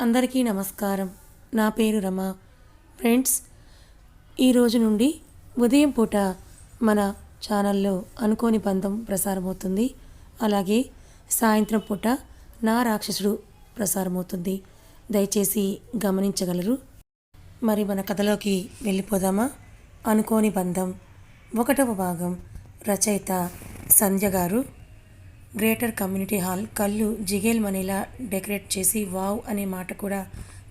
అందరికీ నమస్కారం. నా పేరు రమ. ఫ్రెండ్స్ ఈరోజు నుండి ఉదయం పూట మన ఛానల్లో అనుకోని బంధం ప్రసారమవుతుంది. అలాగే సాయంత్రం పూట నా రాక్షసుడు ప్రసారమవుతుంది. దయచేసి గమనించగలరు. మరి మన కథలోకి వెళ్ళిపోదామా? అనుకోని బంధం. ఒకటవ భాగం రచయిత సంధ్య గారు. గ్రేటర్ కమ్యూనిటీ హాల్ కళ్ళు జిగేల్ మనీలా డెకరేట్ చేసి వావ్ అనే మాట కూడా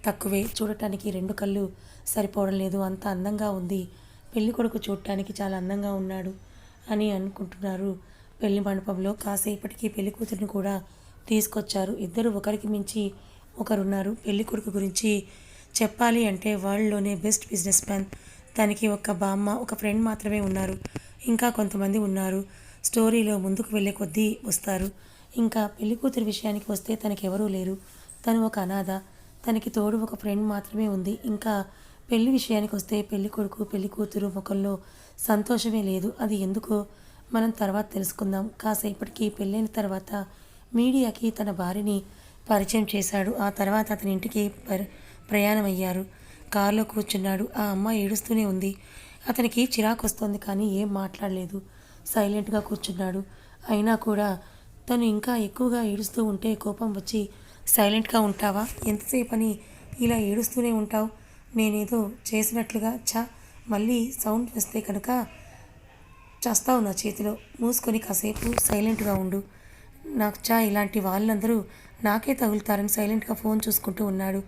తక్కువే. చూడటానికి రెండు కళ్ళు సరిపోవడం లేదు. అంత అందంగా ఉంది. పెళ్ళి కొడుకు చూడటానికి చాలా అందంగా ఉన్నాడు అని అనుకుంటున్నారు. పెళ్ళి మండపంలో కాసేపటికి పెళ్ళి కూతురిని కూడా తీసుకొచ్చారు. ఇద్దరు ఒకరికి మించి ఒకరున్నారు. పెళ్ళి కొడుకు గురించి చెప్పాలి అంటే వరల్డ్లోనే బెస్ట్ బిజినెస్ మ్యాన్. తనకి ఒక బామ్మ ఒక ఫ్రెండ్ మాత్రమే ఉన్నారు. ఇంకా కొంతమంది ఉన్నారు. స్టోరీలో ముందుకు వెళ్ళే కొద్దీ వస్తారు. ఇంకా పెళ్ళి కూతురు విషయానికి వస్తే తనకెవరూ లేరు. తను ఒక అనాథ. తనకి తోడు ఒక ఫ్రెండ్ మాత్రమే ఉంది. ఇంకా పెళ్ళి విషయానికి వస్తే పెళ్ళి కొడుకు పెళ్ళి కూతురు ముఖంలో సంతోషమే లేదు. అది ఎందుకో మనం తర్వాత తెలుసుకుందాం. కాసేపటికి పెళ్ళైన తర్వాత మీడియాకి తన భార్యని పరిచయం చేశాడు. ఆ తర్వాత అతని ఇంటికి పరి ప్రయాణం అయ్యారు కారులో కూర్చున్నాడు. ఆ అమ్మాయి ఏడుస్తూనే ఉంది. అతనికి చిరాకు వస్తుంది కానీ ఏం మాట్లాడలేదు. సైలెంట్గా కూర్చున్నాడు. అయినా కూడా తను ఇంకా ఎక్కువగా ఏడుస్తూ ఉంటే కోపం వచ్చి సైలెంట్గా ఉంటావా? ఎంతసేపు అని ఇలా ఏడుస్తూనే ఉంటావు? నేనేదో చేసినట్లుగా చా మళ్ళీ సౌండ్ వస్తే కనుక చస్తావు నా చేతిలో. మూసుకొని కాసేపు సైలెంట్గా ఉండు. నాకు చా ఇలాంటి వాళ్ళందరూ నాకే తగులుతారని సైలెంట్గా ఫోన్ చూసుకుంటూ ఉన్నాడు.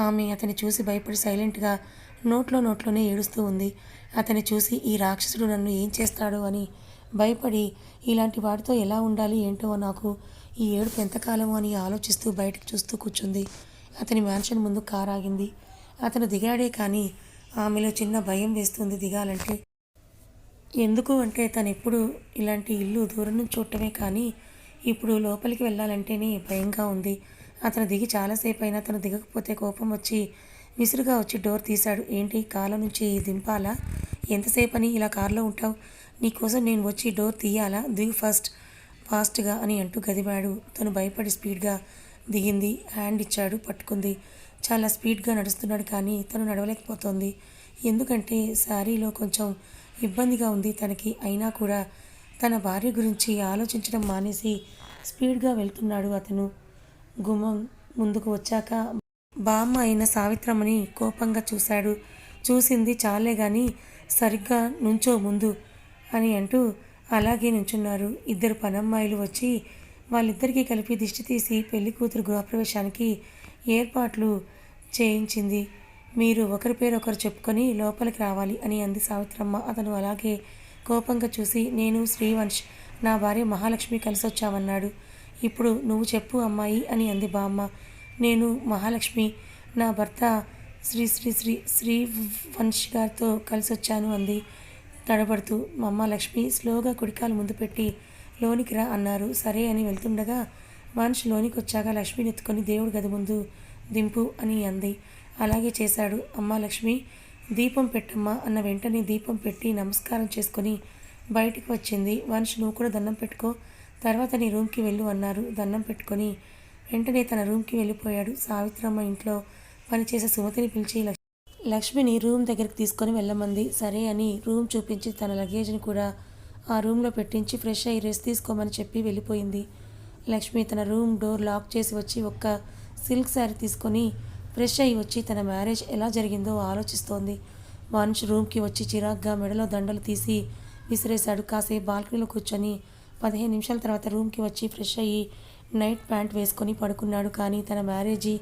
ఆమె అతని చూసి భయపడి సైలెంట్గా నోట్లో నోట్లోనే ఏడుస్తూ ఉంది. అతని చూసి ఈ రాక్షసుడు నన్ను ఏం చేస్తాడో అని భయపడి ఇలాంటి వాటితో ఎలా ఉండాలి ఏంటో నాకు ఈ ఏడుపు ఎంతకాలం అని ఆలోచిస్తూ బయటకు చూస్తూ కూర్చుంది. అతని మ్యాన్షన్ ముందు కార్ ఆగింది అతను దిగాడే కానీ ఆమెలో చిన్న భయం వేస్తుంది దిగాలంటే. ఎందుకు అంటే తను ఎప్పుడు ఇలాంటి ఇల్లు దూరం నుంచి చూడటమే కానీ ఇప్పుడు లోపలికి వెళ్ళాలంటేనే భయంగా ఉంది. అతను దిగి చాలాసేపు అయినా అతను దిగకపోతే కోపం వచ్చి విసురుగా వచ్చి డోర్ తీశాడు. ఏంటి కాలం నుంచి దింపాలా? ఎంతసేపు అని ఇలా కారులో ఉంటావు? నీకోసం నేను వచ్చి డోర్ తీయాలా? దిగు ఫస్ట్ ఫాస్ట్గా అని అంటూ గదివాడు తను భయపడి స్పీడ్గా దిగింది. హ్యాండ్ ఇచ్చాడు పట్టుకుంది. చాలా స్పీడ్గా నడుస్తున్నాడు కానీ తను నడవలేకపోతోంది. ఎందుకంటే శారీలో కొంచెం ఇబ్బందిగా ఉంది తనకి. అయినా కూడా తన భార్య గురించి ఆలోచించడం మానేసి స్పీడ్గా వెళ్తున్నాడు అతను. గుమ్మం ముందుకు వచ్చాక బామ్మ అయిన సావిత్రమ్మని కోపంగా చూశాడు. చూసింది చాలే గాని సరిగ్గా నుంచో ముందు అని అంటూ అలాగే నుంచున్నారు. ఇద్దరు పనమ్మాయిలు వచ్చి వాళ్ళిద్దరికీ కలిపి దిష్టి తీసి పెళ్ళి కూతురు గృహప్రవేశానికి ఏర్పాట్లు చేయించింది. మీరు ఒకరి పేరు ఒకరు చెప్పుకొని లోపలికి రావాలి అని అంది సావిత్రమ్మ. అతను అలాగే కోపంగా చూసి నేను శ్రీవంశ్. నా భార్య మహాలక్ష్మి కలిసి వచ్చామన్నాడు ఇప్పుడు నువ్వు చెప్పు అమ్మాయి అని అంది బామ్మ. నేను మహాలక్ష్మి. నా భర్త శ్రీ శ్రీ శ్రీ శ్రీవంశ్ గారితో కలిసి వచ్చాను అంది. తడబడుతూ మమ్మ లక్ష్మి స్లోగా కుడికాలు ముందు పెట్టి లోనికి రా అన్నారు. సరే అని వెళ్తుండగా మనిషి లోనికి వచ్చాక లక్ష్మిని ఎత్తుకొని దేవుడి గది ముందు దింపు అని అంది. అలాగే చేశాడు. అమ్మ లక్ష్మి దీపం పెట్టమ్మా అన్న వెంటనే దీపం పెట్టి నమస్కారం చేసుకొని బయటికి వచ్చింది. మనిషి నువ్వు కూడా దండం పెట్టుకో. తర్వాత నీ రూమ్కి వెళ్ళు అన్నారు. దండం పెట్టుకొని వెంటనే తన రూమ్కి వెళ్ళిపోయాడు. సావిత్రమ్మ ఇంట్లో పనిచేసే సుమతిని పిలిచి లక్ష్మిని రూమ్ దగ్గరికి తీసుకొని వెళ్ళమంది. సరే అని రూమ్ చూపించి తన లగేజ్ని కూడా ఆ రూమ్లో పెట్టించి ఫ్రెష్ అయ్యి రెస్ట్ తీసుకోమని చెప్పి వెళ్ళిపోయింది. లక్ష్మి తన రూమ్ డోర్ లాక్ చేసి వచ్చి ఒక్క సిల్క్ శారీ తీసుకొని ఫ్రెష్ అయ్యి వచ్చి తన మ్యారేజ్ ఎలా జరిగిందో ఆలోచిస్తోంది. మనిషి రూమ్కి వచ్చి చిరాగ్గా మెడలో దండలు తీసి విసిరేశాడు. కాసేపు బాల్కనీలో కూర్చొని పదిహేను నిమిషాల తర్వాత రూమ్కి వచ్చి ఫ్రెష్ అయ్యి నైట్ ప్యాంట్ వేసుకొని పడుకున్నాడు. కానీ తన మ్యారేజీ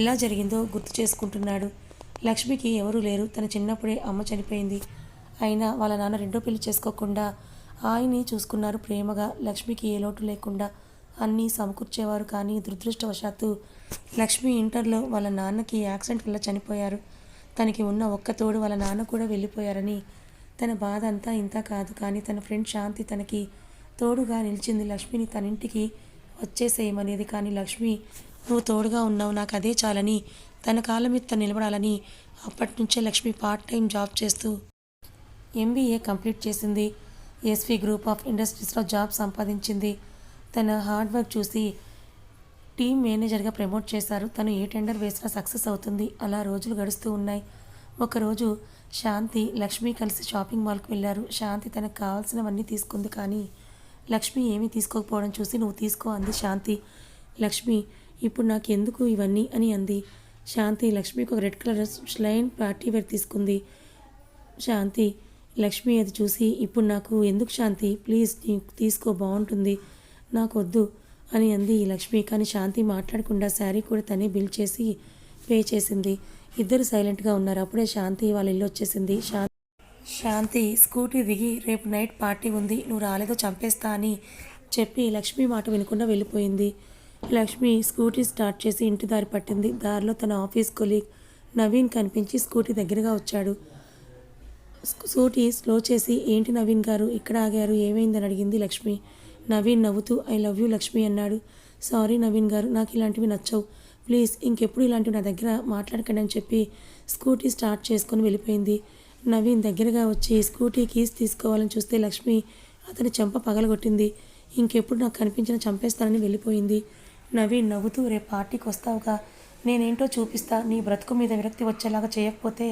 ఎలా జరిగిందో గుర్తు చేసుకుంటున్నాడు. లక్ష్మికి ఎవరూ లేరు. తన చిన్నప్పుడే అమ్మ చనిపోయింది. అయినా వాళ్ళ నాన్న రెండో పెళ్ళి చేసుకోకుండా ఆయన్ని చూసుకున్నారు ప్రేమగా. లక్ష్మికి ఏ లోటు లేకుండా అన్నీ సమకూర్చేవారు కానీ దురదృష్టవశాత్తు లక్ష్మి ఇంటర్లో వాళ్ళ నాన్నకి యాక్సిడెంట్ వల్ల చనిపోయారు. తనకి ఉన్న ఒక్క తోడు వాళ్ళ నాన్న కూడా వెళ్ళిపోయారని. తన బాధ అంతా ఇంత కాదు కానీ తన ఫ్రెండ్ శాంతి తనకి తోడుగా నిలిచింది. లక్ష్మిని తన ఇంటికి వచ్చేసేయమనేది కానీ లక్ష్మి నువ్వు తోడుగా ఉన్నావు నాకు అదే చాలని తన కాలం మీద తను నిలబడాలని అప్పటి నుంచే లక్ష్మి పార్ట్ టైం జాబ్ చేస్తూ ఎంబీఏ కంప్లీట్ చేసింది. ఎస్వి గ్రూప్ ఆఫ్ ఇండస్ట్రీస్లో జాబ్ సంపాదించింది. తన హార్డ్ వర్క్ చూసి టీం మేనేజర్గా ప్రమోట్ చేశారు. తను ఏ టెండర్ వేసినా సక్సెస్ అవుతుంది. అలా రోజులు గడుస్తూ ఉన్నాయి. ఒకరోజు శాంతి లక్ష్మి కలిసి షాపింగ్ మాల్కి వెళ్ళారు. శాంతి తనకు కావాల్సినవన్నీ తీసుకుంది. కానీ లక్ష్మి ఏమీ తీసుకోకపోవడం చూసి నువ్వు తీసుకో అంది శాంతి. లక్ష్మి ఇప్పుడు నాకు ఎందుకు ఇవన్నీ అని అంది. శాంతి లక్ష్మికి ఒక రెడ్ కలర్ స్లైన్ పార్టీ వేర్ తీసుకుంది. శాంతి లక్ష్మి అది చూసి ఇప్పుడు నాకు ఎందుకు శాంతి? ప్లీజ్ నీకు తీసుకో బాగుంటుంది. నాకు వద్దు అని అంది లక్ష్మి. కానీ శాంతి మాట్లాడకుండా శారీ కూడా తనే బిల్ చేసి పే చేసింది. ఇద్దరు సైలెంట్గా ఉన్నారు. అప్పుడే శాంతి వాళ్ళ ఇల్లు వచ్చేసింది. శాంతి శాంతి స్కూటీ దిగి రేపు నైట్ పార్టీ ఉంది. నువ్వు రాలేదో చంపేస్తా అని చెప్పి లక్ష్మి మాట వినకుండా వెళ్ళిపోయింది. లక్ష్మి స్కూటీ స్టార్ట్ చేసి ఇంటి దారి పట్టింది. దారిలో తన ఆఫీస్ కొలీగ్ నవీన్ కనిపించి స్కూటీ దగ్గరగా వచ్చాడు. స్కూటీ స్లో చేసి ఏంటి నవీన్ గారు? ఇక్కడ ఆగారు? ఏమైందని అడిగింది లక్ష్మి. నవీన్ నవ్వుతూ ఐ లవ్ యూ లక్ష్మి అన్నాడు. సారీ నవీన్ గారు నాకు ఇలాంటివి నచ్చవు. ప్లీజ్ ఇంకెప్పుడు ఇలాంటివి నా దగ్గర మాట్లాడకండి అని చెప్పి స్కూటీ స్టార్ట్ చేసుకొని వెళ్ళిపోయింది. నవీన్ దగ్గరగా వచ్చి స్కూటీ కీస్ తీసుకోవాలని చూస్తే లక్ష్మి అతని చెంప పగలగొట్టింది. ఇంకెప్పుడు నాకు కనిపించిన చంపేస్తానని వెళ్ళిపోయింది. నవీన్ నవ్వుతూ రేపు పార్టీకి వస్తావుగా. నేనేంటో చూపిస్తా. నీ బ్రతుకు మీద విరక్తి వచ్చేలాగా చేయకపోతే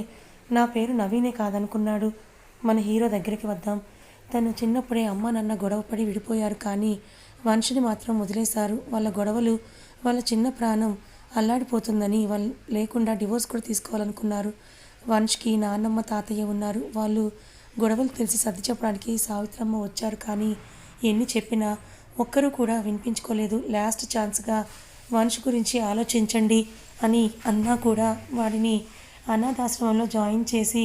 నా పేరు నవీనే కాదనుకున్నాడు. మన హీరో దగ్గరికి వద్దాం. తను చిన్నప్పుడే అమ్మ నాన్న గొడవపడి విడిపోయారు కానీ మనిషిని మాత్రం వదిలేశారు. వాళ్ళ గొడవలు వాళ్ళ చిన్న ప్రాణం అల్లాడిపోతుందని వాళ్ళు లేకుండా డివోర్స్ కూడా తీసుకోవాలనుకున్నారు. వంశ్కి నాన్నమ్మ తాతయ్య ఉన్నారు. వాళ్ళు గొడవలు తెలిసి సర్ది చెప్పడానికి సావిత్రమ్మ వచ్చారు కానీ ఎన్ని చెప్పినా ఒక్కరూ కూడా వినిపించుకోలేదు. లాస్ట్ ఛాన్స్గా మనిషి గురించి ఆలోచించండి అని అన్నా కూడా వాడిని అనాథాశ్రమంలో జాయిన్ చేసి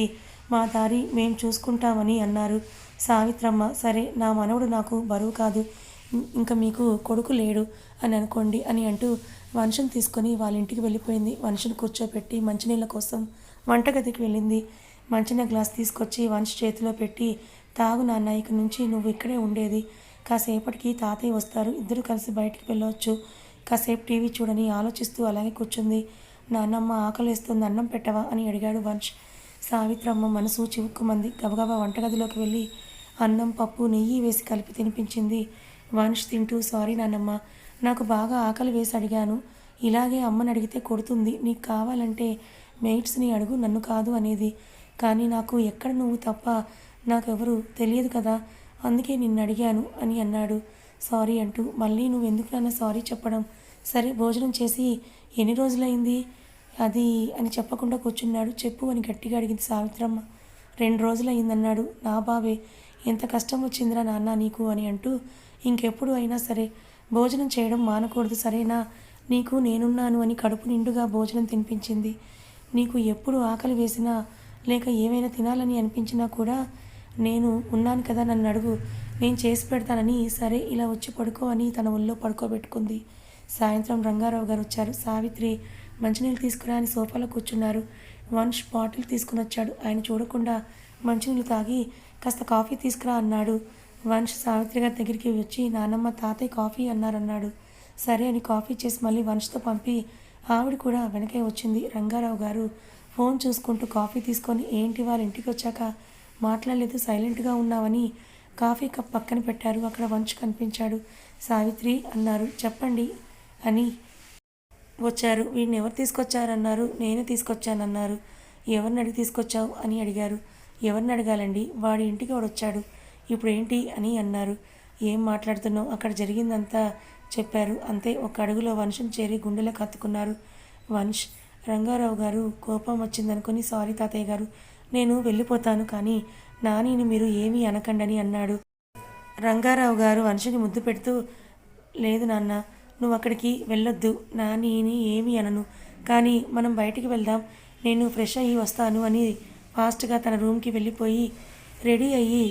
మా దారి మేము చూసుకుంటామని అన్నారు. సావిత్రమ్మ సరే నా మనవడు నాకు బరువు కాదు. ఇంకా మీకు కొడుకు లేడు అని అనుకోండి అని అంటూ వంశం తీసుకొని వాళ్ళ ఇంటికి వెళ్ళిపోయింది. వంశను కూర్చోపెట్టి మంచినీళ్ళ కోసం వంటగదికి వెళ్ళింది. మంచినీళ్ళ గ్లాస్ తీసుకొచ్చి వంశ చేతిలో పెట్టి తాగు నాన్న ఇక నుంచి నువ్వు ఇక్కడే ఉండేది. కాసేపటికి తాతయ్య వస్తారు. ఇద్దరు కలిసి బయటికి వెళ్ళవచ్చు కాసేపు టీవీ చూడని ఆలోచిస్తూ అలాగే కూర్చుంది. నాన్నమ్మ ఆకలిస్తుంది అన్నం పెట్టవా అని అడిగాడు వంశ్. సావిత్రమ్మ మనసు చివుక్కుమంది. గబగబా వంటగదిలోకి వెళ్ళి అన్నం పప్పు నెయ్యి వేసి కలిపి తినిపించింది. వంశ్ తింటూ సారీ నాన్నమ్మ నాకు బాగా ఆకలి వేసి అడిగాను. ఇలాగే అమ్మని అడిగితే కొడుతుంది. నీకు కావాలంటే మెయిట్స్ని అడుగు నన్ను కాదు అనేది. కానీ నాకు ఎక్కడ నువ్వు తప్ప నాకెవరు తెలియదు కదా. అందుకే నిన్ను అడిగాను అని అన్నాడు. సారీ అంటూ మళ్ళీ నువ్వు ఎందుకు నాన్న సారీ చెప్పడం? సరే భోజనం చేసి ఎన్ని రోజులైంది? అది అని చెప్పకుండా కూర్చున్నాడు. చెప్పు అని గట్టిగా అడిగింది సావిత్రమ్మ. రెండు రోజులయ్యిందన్నాడు. నా బావే ఎంత కష్టం వచ్చిందిరా నాన్న నీకు అని అంటూ ఇంకెప్పుడు అయినా సరే భోజనం చేయడం మానకూడదు సరేనా? నీకు నేనున్నాను అని కడుపు నిండుగా భోజనం తినిపించింది. నీకు ఎప్పుడు ఆకలి వేసినా లేక ఏమైనా తినాలని అనిపించినా కూడా నేను ఉన్నాను కదా నన్ను అడుగు. నేను చేసి పెడతానని సరే ఇలా వచ్చి పడుకో అని తన ఒళ్ళో పడుకోబెట్టుకుంది. సాయంత్రం రంగారావు గారు వచ్చారు. సావిత్రి మంచినీళ్ళు తీసుకురా అని సోఫాలో కూర్చున్నారు. వంశ్ బాటిల్ తీసుకుని వచ్చాడు. ఆయన చూడకుండా మంచినీళ్ళు తాగి కాస్త కాఫీ తీసుకురా అన్నాడు. వంశ్ సావిత్రి గారి దగ్గరికి వచ్చి నానమ్మ తాతయ్య కాఫీ అన్నారన్నాడు సరే అని కాఫీ చేసి మళ్ళీ వంశ్తో పంపి ఆవిడ కూడా వెనకే వచ్చింది. రంగారావు గారు ఫోన్ చూసుకుంటూ కాఫీ తీసుకొని ఏంటి వాళ్ళ ఇంటికి వచ్చాక మాట్లాడలేదు సైలెంట్గా ఉన్నావని కాఫీ కప్ పక్కన పెట్టారు. అక్కడ వంచు కనిపించాడు. సావిత్రి అన్నారు చెప్పండి అని వచ్చారు. వీడిని ఎవరు తీసుకొచ్చారన్నారు? నేనే తీసుకొచ్చానన్నారు. ఎవరిని అడిగి తీసుకొచ్చావు? అని అడిగారు. ఎవరిని అడగాలండి? వాడి ఇంటికి వాడు వచ్చాడు. ఇప్పుడు ఏంటి? అని అన్నారు. ఏం మాట్లాడుతున్నావు? అక్కడ జరిగిందంతా చెప్పారు. అంతే ఒక అడుగులో వంశం చేరి గుండెలో కత్తుకున్నారు. వంశ్ రంగారావు గారు కోపం వచ్చిందనుకుని సారీ తాతయ్య గారు నేను వెళ్ళిపోతాను కానీ నానిని మీరు ఏమీ అనకండని అన్నాడు. రంగారావు గారు వంశని ముద్దు పెడుతూ లేదు నాన్న నువ్వు అక్కడికి వెళ్ళొద్దు నానిని ఏమీ అనను. కానీ మనం బయటికి వెళ్దాం నేను ఫ్రెష్ అయ్యి వస్తాను అని ఫాస్ట్గా తన రూమ్కి వెళ్ళిపోయి రెడీ అయ్యి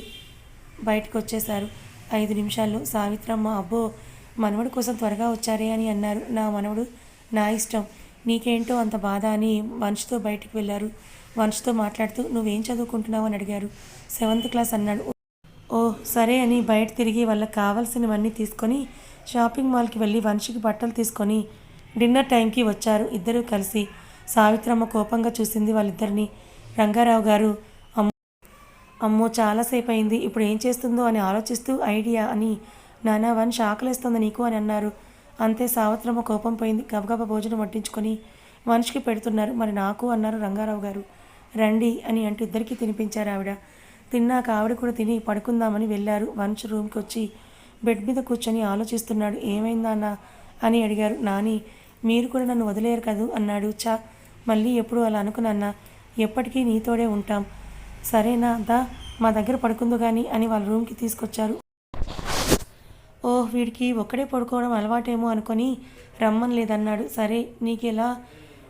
బయటకు వచ్చేశారు ఐదు నిమిషాల్లో సావిత్రమ్మ అబ్బో మనవడు కోసం త్వరగా వచ్చారే అని అన్నారు. నా మనవడు నా ఇష్టం నీకేంటో అంత బాధ అని మనిషితో బయటికి వెళ్ళారు. వంశతో మాట్లాడుతూ నువ్వేం చదువుకుంటున్నావు? అని అడిగారు సెవెంత్ క్లాస్ అన్నాడు. ఓ సరే అని బయట తిరిగి వాళ్ళకి కావాల్సినవన్నీ తీసుకొని షాపింగ్ మాల్కి వెళ్ళి వంశీకి బట్టలు తీసుకొని డిన్నర్ టైంకి వచ్చారు. ఇద్దరూ కలిసి సావిత్రమ్మ కోపంగా చూసింది వాళ్ళిద్దరిని. రంగారావు గారు అమ్మో అమ్మో చాలాసేపు అయింది ఇప్పుడు ఏం చేస్తుందో అని ఆలోచిస్తూ ఐడియా అని నానా వంశ్ ఆకలిస్తుంది నీకు అని అన్నారు. అంతే సావిత్రమ్మ కోపం పోయింది. గబగబ భోజనం వడ్డించుకొని మనిషికి పెడుతున్నారు. మరి నాకు అన్నారు రంగారావు గారు. రండి అని అంటూ ఇద్దరికీ తినిపించారు ఆవిడ. తిన్నాక ఆవిడ కూడా తిని పడుకుందామని వెళ్ళారు. వంశ్ రూమ్కి వచ్చి బెడ్ మీద కూర్చొని ఆలోచిస్తున్నాడు. ఏమైందా అన్న? అని అడిగారు. నాని మీరు కూడా నన్ను వదిలేరు కదూ? అన్నాడు. చా మళ్ళీ ఎప్పుడు అలా అనుకున్నా ఎప్పటికీ నీతోడే ఉంటాం. సరేనా? దా మా దగ్గర పడుకుందు కానీ అని వాళ్ళ రూమ్కి తీసుకొచ్చారు. ఓహ్ వీడికి ఒక్కడే పడుకోవడం అలవాటేమో అనుకొని రమ్మని లేదన్నాడు సరే నీకు ఎలా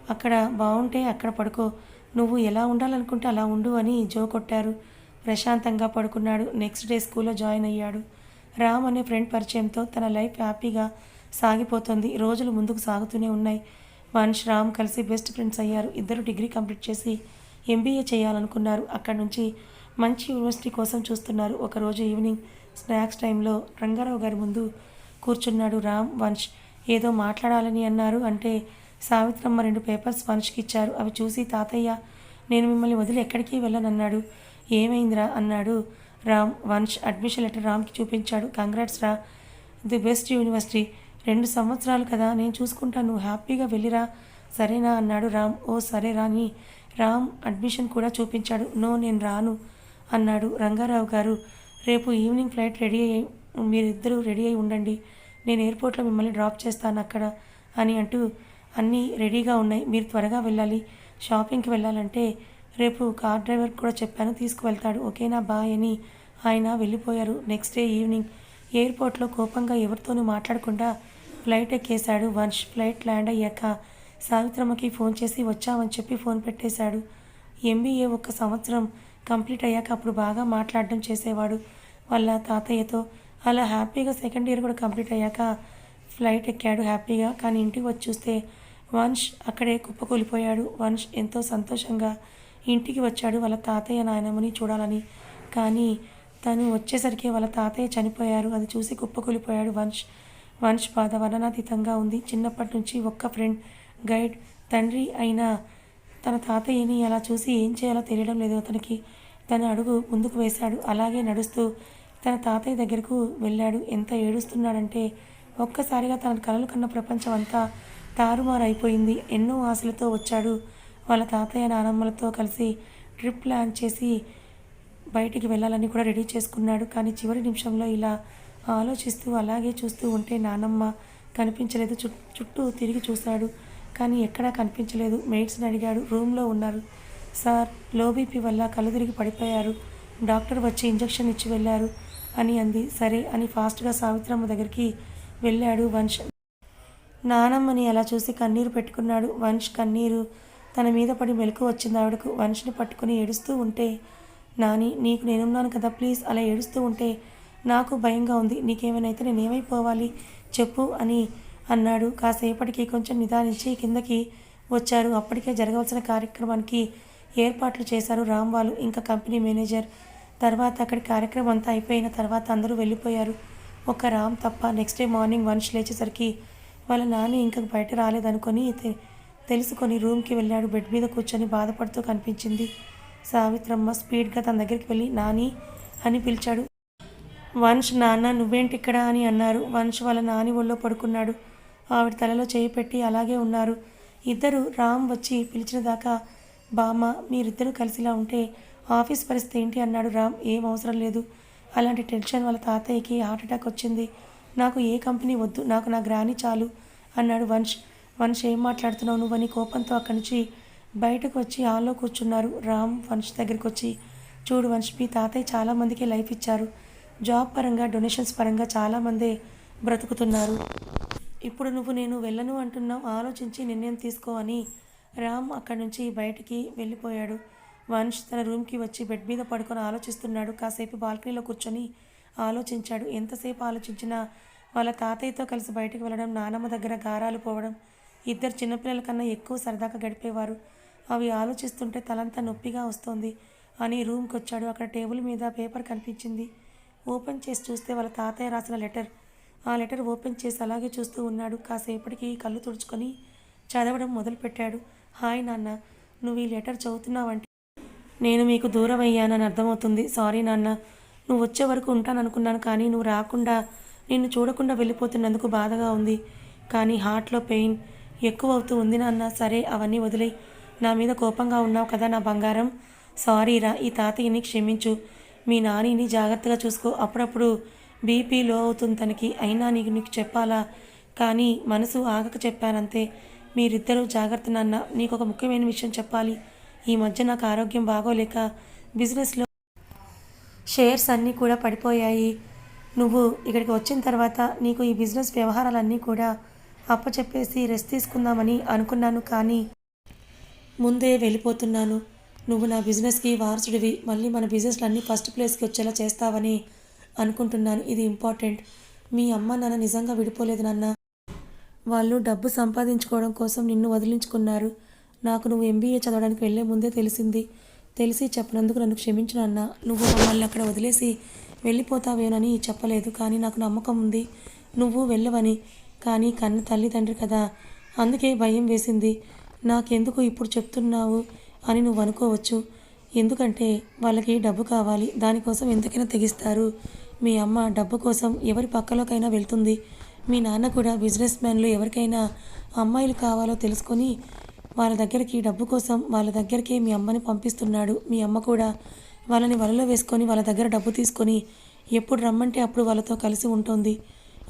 అక్కడ బాగుంటే అక్కడ పడుకో. నువ్వు ఎలా ఉండాలనుకుంటే అలా ఉండు అని జో కొట్టారు. ప్రశాంతంగా పడుకున్నాడు. నెక్స్ట్ డే స్కూల్లో జాయిన్ అయ్యాడు. రామ్ అనే ఫ్రెండ్ పరిచయంతో తన లైఫ్ హ్యాపీగా సాగిపోతుంది. రోజులు ముందుకు సాగుతూనే ఉన్నాయి. వంశ్ రామ్ కలిసి బెస్ట్ ఫ్రెండ్స్ అయ్యారు. ఇద్దరు డిగ్రీ కంప్లీట్ చేసి ఎంబీఏ చేయాలనుకున్నారు. అక్కడి నుంచి మంచి యూనివర్సిటీ కోసం చూస్తున్నారు. ఒకరోజు ఈవినింగ్ స్నాక్స్ టైంలో రంగారావు గారి ముందు కూర్చున్నాడు రామ్. వంశ్ ఏదో మాట్లాడాలని అన్నారు అంటే సావిత్రమ్మ రెండు పేపర్స్ మనిషికి ఇచ్చారు అవి చూసి తాతయ్య నేను మిమ్మల్ని వదిలి ఎక్కడికి వెళ్ళనన్నాడు? ఏమైందిరా? అన్నాడు రామ్. వంశ్ అడ్మిషన్ లెటర్ రామ్కి చూపించాడు. కంగ్రాట్స్ రా ది బెస్ట్ యూనివర్సిటీ. రెండు సంవత్సరాలు కదా నేను చూసుకుంటాను. నువ్వు హ్యాపీగా వెళ్ళిరా. సరేనా అన్నాడు రామ్. ఓ సరే రాని రామ్ అడ్మిషన్ కూడా చూపించాడు. నో నేను రాను అన్నాడు రంగారావు గారు. రేపు ఈవినింగ్ ఫ్లైట్ రెడీ అయ్యి మీరిద్దరూ రెడీ అయి ఉండండి. నేను ఎయిర్పోర్ట్లో మిమ్మల్ని డ్రాప్ చేస్తాను అక్కడ అని అంటూ అన్నీ రెడీగా ఉన్నాయి. మీరు త్వరగా వెళ్ళాలి. షాపింగ్కి వెళ్ళాలంటే రేపు కార్ డ్రైవర్ కూడా చెప్పాను తీసుకువెళ్తాడు. ఓకేనా? బాయ్ అని ఆయన వెళ్ళిపోయారు. నెక్స్ట్ డే ఈవినింగ్ ఎయిర్పోర్ట్లో కోపంగా ఎవరితోనూ మాట్లాడకుండా ఫ్లైట్ ఎక్కేశాడు. వంశ్ ఫ్లైట్ ల్యాండ్ అయ్యాక సావిత్రమ్మకి ఫోన్ చేసి వచ్చామని చెప్పి ఫోన్ పెట్టేశాడు. ఎంబీఏ ఒక సంవత్సరం కంప్లీట్ అయ్యాక అప్పుడు బాగా మాట్లాడడం చేసేవాడు. వాళ్ళ తాతయ్యతో అలా హ్యాపీగా సెకండ్ ఇయర్ కూడా కంప్లీట్ అయ్యాక ఫ్లైట్ ఎక్కాడు హ్యాపీగా. కానీ ఇంటికి వచ్చి చూస్తే వంశ్ అక్కడే కుప్పకూలిపోయాడు. వంశ్ ఎంతో సంతోషంగా ఇంటికి వచ్చాడు. వాళ్ళ తాతయ్య నాయనమ్మని చూడాలని. కానీ తను వచ్చేసరికి వాళ్ళ తాతయ్య చనిపోయారు. అది చూసి కుప్పకూలిపోయాడు వంశ్ వంశ్ బాధ వర్ణనాతీతంగా ఉంది. చిన్నప్పటి నుంచి ఒక్క ఫ్రెండ్ గైడ్ తండ్రి అయిన తన తాతయ్యని అలా చూసి ఏం చేయాలో తెలియడం లేదు. అతనికి తన అడుగు ముందుకు వేశాడు. అలాగే నడుస్తూ తన తాతయ్య దగ్గరకు వెళ్ళాడు. ఎంత ఏడుస్తున్నాడంటే ఒక్కసారిగా తన కలలు కన్న ప్రపంచం అంతా తారుమారు అయిపోయింది ఎన్నో ఆశలతో వచ్చాడు. వాళ్ళ తాతయ్య నానమ్మలతో కలిసి ట్రిప్ ప్లాన్ చేసి బయటికి వెళ్ళాలని కూడా రెడీ చేసుకున్నాడు. కానీ చివరి నిమిషంలో ఇలా ఆలోచిస్తూ అలాగే చూస్తూ ఉంటే నానమ్మ కనిపించలేదు. చుట్టూ చుట్టూ తిరిగి చూశాడు. కానీ ఎక్కడా కనిపించలేదు. మెయిట్స్ని అడిగాడు. రూమ్లో ఉన్నారు. సార్లో బీపీ వల్ల కళ్ళు తిరిగి పడిపోయారు. డాక్టర్ వచ్చి ఇంజెక్షన్ ఇచ్చి వెళ్ళారు అని అంది. సరే అని ఫాస్ట్గా సావిత్రమ్మ దగ్గరికి వెళ్ళాడు వంశ్. నానమ్మని అలా చూసి కన్నీరు పెట్టుకున్నాడు వంశ్ కన్నీరు. తన మీద పడి మెలకు వచ్చింది ఆవిడకు. వంశ్ని పట్టుకుని ఏడుస్తూ ఉంటే నాని నీకు నేనున్నాను కదా ప్లీజ్ అలా ఏడుస్తూ ఉంటే నాకు భయంగా ఉంది. నీకేమైనా నేనేమైపోవాలి చెప్పు అని అన్నాడు. కాసేపటికి కొంచెం నిదానించి కిందకి వచ్చారు. అప్పటికే జరగవలసిన కార్యక్రమానికి ఏర్పాట్లు చేశారు రామ్ వాళ్ళు ఇంకా కంపెనీ మేనేజర్. తర్వాత అక్కడి కార్యక్రమం అంతా అయిపోయిన తర్వాత అందరూ వెళ్ళిపోయారు. ఒక రామ్ తప్ప నెక్స్ట్ డే మార్నింగ్ వంశ్ లేచేసరికి వాళ్ళ నాన్న ఇంకా బయట రాలేదనుకొని తె- తెలుసుకొని రూమ్కి వెళ్ళాడు. బెడ్ మీద కూర్చొని బాధపడుతూ కనిపించింది. సావిత్రమ్మ స్పీడ్గా తన దగ్గరికి వెళ్ళి నాని అని పిలిచాడు. వంశ్ నాన్న నువ్వేంటి ఇక్కడ? అని అన్నారు. వంశ్ వాళ్ళ నాని ఒళ్ళో పడుకున్నాడు. ఆవిడ తలలో చేయి పెట్టి అలాగే ఉన్నారు. ఇద్దరు రామ్ వచ్చి పిలిచిన దాకా బామ్మ మీరిద్దరూ కలిసిలా ఉంటే ఆఫీస్ పరిస్థితి ఏంటి? అన్నాడు రామ్. ఏం అవసరం లేదు. అలాంటి టెన్షన్ వాళ్ళ తాతయ్యకి హార్ట్ అటాక్ వచ్చింది. నాకు ఏ కంపెనీ వద్దు నాకు నా గ్రాని చాలు అన్నాడు వంశ్ వంశ్ ఏం మాట్లాడుతున్నావు నువ్వని కోపంతో అక్కడి నుంచి బయటకు వచ్చి హాల్లో కూర్చున్నారు రామ్ వంశ్ దగ్గరికి వచ్చి. చూడు వంశ్ మీ తాతయ్య చాలామందికి లైఫ్ ఇచ్చారు. జాబ్ పరంగా డొనేషన్స్ పరంగా చాలామందే బ్రతుకుతున్నారు. ఇప్పుడు నువ్వు నేను వెళ్ళను అంటున్నావు ఆలోచించి నిర్ణయం తీసుకో అని రామ్ అక్కడి నుంచి బయటికి వెళ్ళిపోయాడు. వంశ్ తన రూమ్కి వచ్చి బెడ్ మీద పడుకొని ఆలోచిస్తున్నాడు. కాసేపు బాల్కనీలో కూర్చొని ఆలోచించాడు. ఎంతసేపు ఆలోచించినా వాళ్ళ తాతయ్యతో కలిసి బయటకు వెళ్ళడం నానమ్మ దగ్గర గారాలు పోవడం ఇద్దరు చిన్నపిల్లల కన్నా ఎక్కువ సరదాగా గడిపేవారు. అవి ఆలోచిస్తుంటే తలంతా నొప్పిగా వస్తోంది అని రూమ్కి వచ్చాడు అక్కడ టేబుల్ మీద పేపర్ కనిపించింది. ఓపెన్ చేసి చూస్తే వాళ్ళ తాతయ్య రాసిన లెటర్. ఆ లెటర్ ఓపెన్ చేసి అలాగే చూస్తూ ఉన్నాడు. కాసేపటికి కళ్ళు తుడుచుకొని చదవడం మొదలుపెట్టాడు. హాయ్ నాన్న నువ్వు ఈ లెటర్ చదువుతున్నావంటే నేను మీకు దూరం అయ్యానని అర్థమవుతుంది. సారీ నాన్న. నువ్వు వచ్చే వరకు ఉంటాననుకున్నాను కానీ నువ్వు రాకుండా నిన్ను చూడకుండా వెళ్ళిపోతున్నందుకు బాధగా ఉంది. కానీ హార్ట్లో పెయిన్ ఎక్కువ అవుతూ ఉంది నాన్న. సరే అవన్నీ వదిలేయి నా మీద కోపంగా ఉన్నావు కదా నా బంగారం. సారీరా ఈ తాతయ్యని క్షమించు. మీ నానిని జాగ్రత్తగా చూసుకో. అప్పుడప్పుడు బీపీ లో అవుతుంది తనకి. అయినా నీకు నీకు చెప్పాలా? కానీ మనసు ఆగక చెప్పానంతే. మీరిద్దరూ జాగ్రత్త నాన్న. నీకు ఒక ముఖ్యమైన విషయం చెప్పాలి. ఈ మధ్య నాకు ఆరోగ్యం బాగోలేక బిజినెస్లో షేర్స్ అన్నీ కూడా పడిపోయాయి. నువ్వు ఇక్కడికి వచ్చిన తర్వాత నీకు ఈ బిజినెస్ వ్యవహారాలన్నీ కూడా అప్పచెప్పేసి రెస్ట్ తీసుకుందామని అనుకున్నాను కానీ ముందే వెళ్ళిపోతున్నాను. నువ్వు నా బిజినెస్కి వారసుడివి. మళ్ళీ మన బిజినెస్లన్నీ ఫస్ట్ ప్లేస్కి వచ్చేలా చేస్తావని అనుకుంటున్నాను. ఇది ఇంపార్టెంట్. మీ అమ్మ నాన్న నిజంగా విడిపోలేదు నాన్న. వాళ్ళు డబ్బు సంపాదించుకోవడం కోసం నిన్ను వదిలించుకున్నారు. నాకు నువ్వు ఎంబీఏ చదవడానికి వెళ్ళే ముందే తెలిసింది. తెలిసి చెప్పినందుకు నన్ను క్షమించు నాన్న. నువ్వు మమ్మల్ని అక్కడ వదిలేసి వెళ్ళిపోతావేనని చెప్పలేదు కానీ నాకు నమ్మకం ఉంది. నువ్వు వెళ్ళవని. కానీ కన్న తల్లిదండ్రి కదా. అందుకే భయం వేసింది. నాకెందుకు ఇప్పుడు చెప్తున్నావు అని నువ్వు అనుకోవచ్చు. ఎందుకంటే వాళ్ళకి డబ్బు కావాలి. దానికోసం ఎంతకైనా తెగిస్తారు. మీ అమ్మ డబ్బు కోసం ఎవరి పక్కలోకైనా వెళ్తుంది. మీ నాన్న కూడా బిజినెస్ మ్యాన్లు ఎవరికైనా అమ్మాయిలు కావాలో తెలుసుకొని వాళ్ళ దగ్గరికి డబ్బు కోసం వాళ్ళ దగ్గరికి మీ అమ్మని పంపిస్తున్నాడు. మీ అమ్మ కూడా వాళ్ళని వలలో వేసుకొని వాళ్ళ దగ్గర డబ్బు తీసుకొని ఎప్పుడు రమ్మంటే అప్పుడు వాళ్ళతో కలిసి ఉంటుంది.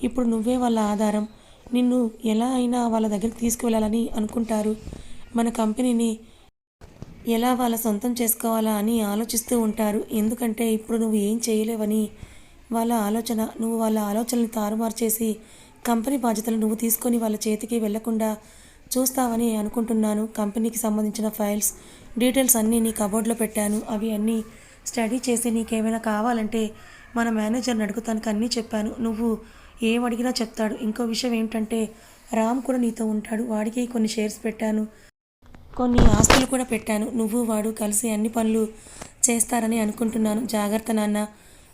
ఇప్పుడు నువ్వే వాళ్ళ ఆధారం. నిన్ను ఎలా అయినా వాళ్ళ దగ్గరికి తీసుకువెళ్ళాలని అనుకుంటారు. మన కంపెనీని ఎలా వాళ్ళ సొంతం చేసుకోవాలా అని ఆలోచిస్తూ ఉంటారు. ఎందుకంటే ఇప్పుడు నువ్వు ఏం చేయలేవని వాళ్ళ ఆలోచన నువ్వు వాళ్ళ ఆలోచనని తారుమారు చేసి కంపెనీ బాధ్యతలు నువ్వు తీసుకొని వాళ్ళ చేతికి వెళ్ళకుండా చూస్తావని అనుకుంటున్నాను. కంపెనీకి సంబంధించిన ఫైల్స్ డీటెయిల్స్ అన్నీ నీ కబోర్డ్లో పెట్టాను. అవి అన్నీ స్టడీ చేసి నీకేమైనా కావాలంటే మన మేనేజర్ని అడుగుతానికి అన్నీ చెప్పాను. నువ్వు ఏం అడిగినా చెప్తాడు. ఇంకో విషయం ఏంటంటే రామ్ కూడా నీతో ఉంటాడు. వాడికి కొన్ని షేర్స్ పెట్టాను. కొన్ని ఆస్తులు కూడా పెట్టాను. నువ్వు వాడు కలిసి అన్ని పనులు చేస్తారని అనుకుంటున్నాను. జాగ్రత్త నాన్న.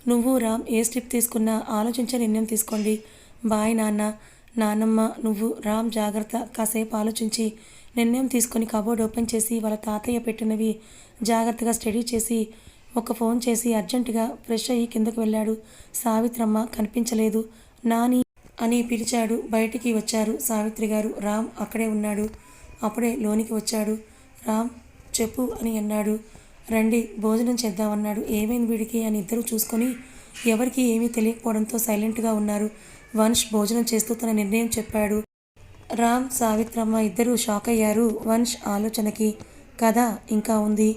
నువ్వు రామ్ ఏ స్టెప్ తీసుకున్నా ఆలోచించే నిర్ణయం తీసుకోండి. బాయ్ నాన్న. నానమ్మ నువ్వు రామ్ జాగ్రత్త కాసేపు ఆలోచించి నిర్ణయం తీసుకొని కబోర్డ్ ఓపెన్ చేసి వాళ్ళ తాతయ్య పెట్టినవి జాగ్రత్తగా స్టడీ చేసి ఒక ఫోన్ చేసి అర్జెంటుగా ఫ్రెష్ అయ్యి కిందకు వెళ్ళాడు. సావిత్రమ్మ కనిపించలేదు. నాని అని పిలిచాడు. బయటికి వచ్చారు సావిత్రి గారు. రామ్ అక్కడే ఉన్నాడు. అప్పుడే లోనికి వచ్చాడు. రామ్ చెప్పు అని అన్నాడు. రండి భోజనం చేద్దామన్నాడు ఏమైంది వీడికి అని ఇద్దరు చూసుకొని ఎవరికి ఏమీ తెలియకపోవడంతో సైలెంట్గా ఉన్నారు. వంశ్ భోజనం చేస్తూ తన నిర్ణయం చెప్పాడు. రామ్ సావిత్రమ్మ ఇద్దరూ షాక్ అయ్యారు. వంశ్ ఆలోచనకి కథ ఇంకా ఉంది.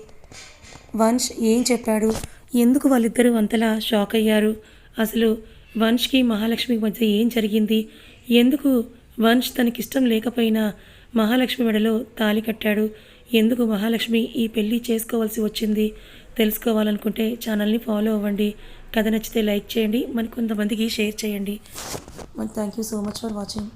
వంశ్ ఏం చెప్పాడు? ఎందుకు వాళ్ళిద్దరూ అంతలా షాక్ అయ్యారు? అసలు వంశ్కి మహాలక్ష్మికి మధ్య ఏం జరిగింది? ఎందుకు వంశ్ తనకిష్టం లేకపోయినా మహాలక్ష్మి మెడలో తాళి కట్టాడు. ఎందుకు మహాలక్ష్మి ఈ పెళ్ళి చేసుకోవాల్సి వచ్చింది? తెలుసుకోవాలనుకుంటే ఛానల్ని ఫాలో అవ్వండి. కథ నచ్చితే లైక్ చేయండి. మరి కొంతమందికి షేర్ చేయండి. మరి thank you so much for watching